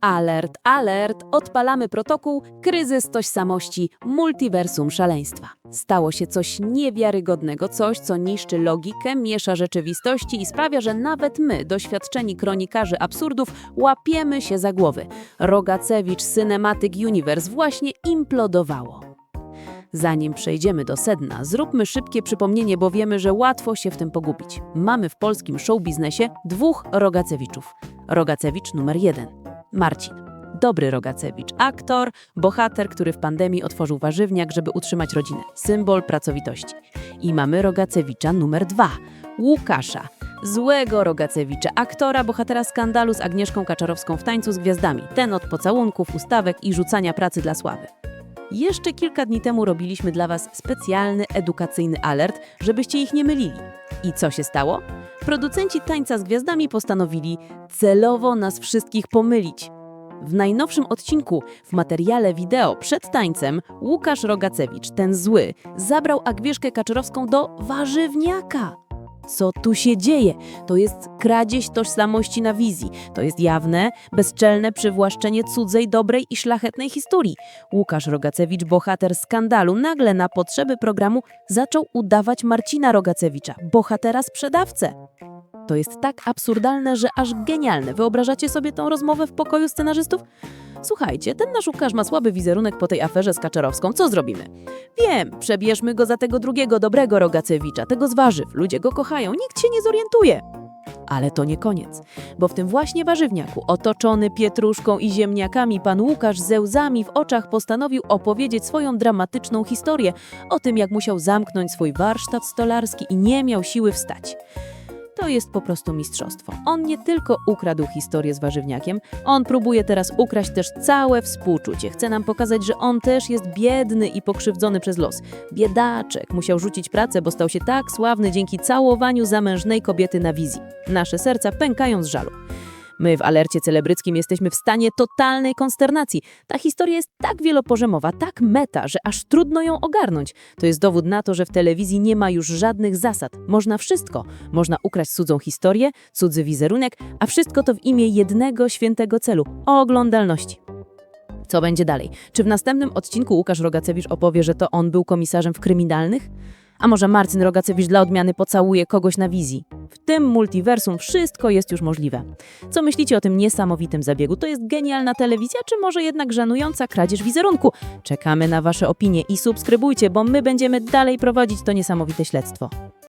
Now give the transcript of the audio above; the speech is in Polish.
Alert, alert, odpalamy protokół, kryzys tożsamości, multiversum szaleństwa. Stało się coś niewiarygodnego, coś, co niszczy logikę, miesza rzeczywistości i sprawia, że nawet my, doświadczeni kronikarze absurdów, łapiemy się za głowy. Rogacewicz Cinematic Universe właśnie implodowało. Zanim przejdziemy do sedna, zróbmy szybkie przypomnienie, bo wiemy, że łatwo się w tym pogubić. Mamy w polskim showbiznesie dwóch Rogacewiczów. Rogacewicz numer jeden. Marcin. Dobry Rogacewicz, aktor, bohater, który w pandemii otworzył warzywniak, żeby utrzymać rodzinę. Symbol pracowitości. I mamy Rogacewicza numer dwa. Łukasza. Złego Rogacewicza, aktora, bohatera skandalu z Agnieszką Kaczarowską w Tańcu z Gwiazdami. Ten od pocałunków, ustawek i rzucania pracy dla sławy. Jeszcze kilka dni temu robiliśmy dla Was specjalny edukacyjny alert, żebyście ich nie mylili. I co się stało? Producenci Tańca z Gwiazdami postanowili celowo nas wszystkich pomylić. W najnowszym odcinku, w materiale wideo przed tańcem, Łukasz Rogacewicz, ten zły, zabrał Agnieszkę Kaczorowską do warzywniaka. Co tu się dzieje? To jest kradzież tożsamości na wizji. To jest jawne, bezczelne przywłaszczenie cudzej, dobrej i szlachetnej historii. Łukasz Rogacewicz, bohater skandalu, nagle na potrzeby programu zaczął udawać Marcina Rogacewicza, bohatera sprzedawcę. To jest tak absurdalne, że aż genialne. Wyobrażacie sobie tą rozmowę w pokoju scenarzystów? Słuchajcie, ten nasz Łukasz ma słaby wizerunek po tej aferze z Kaczarowską. Co zrobimy? Wiem, przebierzmy go za tego drugiego, dobrego Rogacewicza, tego z warzyw. Ludzie go kochają, nikt się nie zorientuje. Ale to nie koniec, bo w tym właśnie warzywniaku, otoczony pietruszką i ziemniakami, pan Łukasz ze łzami w oczach postanowił opowiedzieć swoją dramatyczną historię o tym, jak musiał zamknąć swój warsztat stolarski i nie miał siły wstać. To jest po prostu mistrzostwo. On nie tylko ukradł historię z warzywniakiem, on próbuje teraz ukraść też całe współczucie. Chce nam pokazać, że on też jest biedny i pokrzywdzony przez los. Biedaczek musiał rzucić pracę, bo stał się tak sławny dzięki całowaniu zamężnej kobiety na wizji. Nasze serca pękają z żalu. My w alercie celebryckim jesteśmy w stanie totalnej konsternacji. Ta historia jest tak wielopoziomowa, tak meta, że aż trudno ją ogarnąć. To jest dowód na to, że w telewizji nie ma już żadnych zasad. Można wszystko. Można ukraść cudzą historię, cudzy wizerunek, a wszystko to w imię jednego świętego celu oglądalności. Co będzie dalej? Czy w następnym odcinku Łukasz Rogacewicz opowie, że to on był komisarzem w kryminalnych? A może Marcin Rogacewicz dla odmiany pocałuje kogoś na wizji? W tym multiversum wszystko jest już możliwe. Co myślicie o tym niesamowitym zabiegu? To jest genialna telewizja, czy może jednak żenująca kradzież wizerunku? Czekamy na Wasze opinie i subskrybujcie, bo my będziemy dalej prowadzić to niesamowite śledztwo.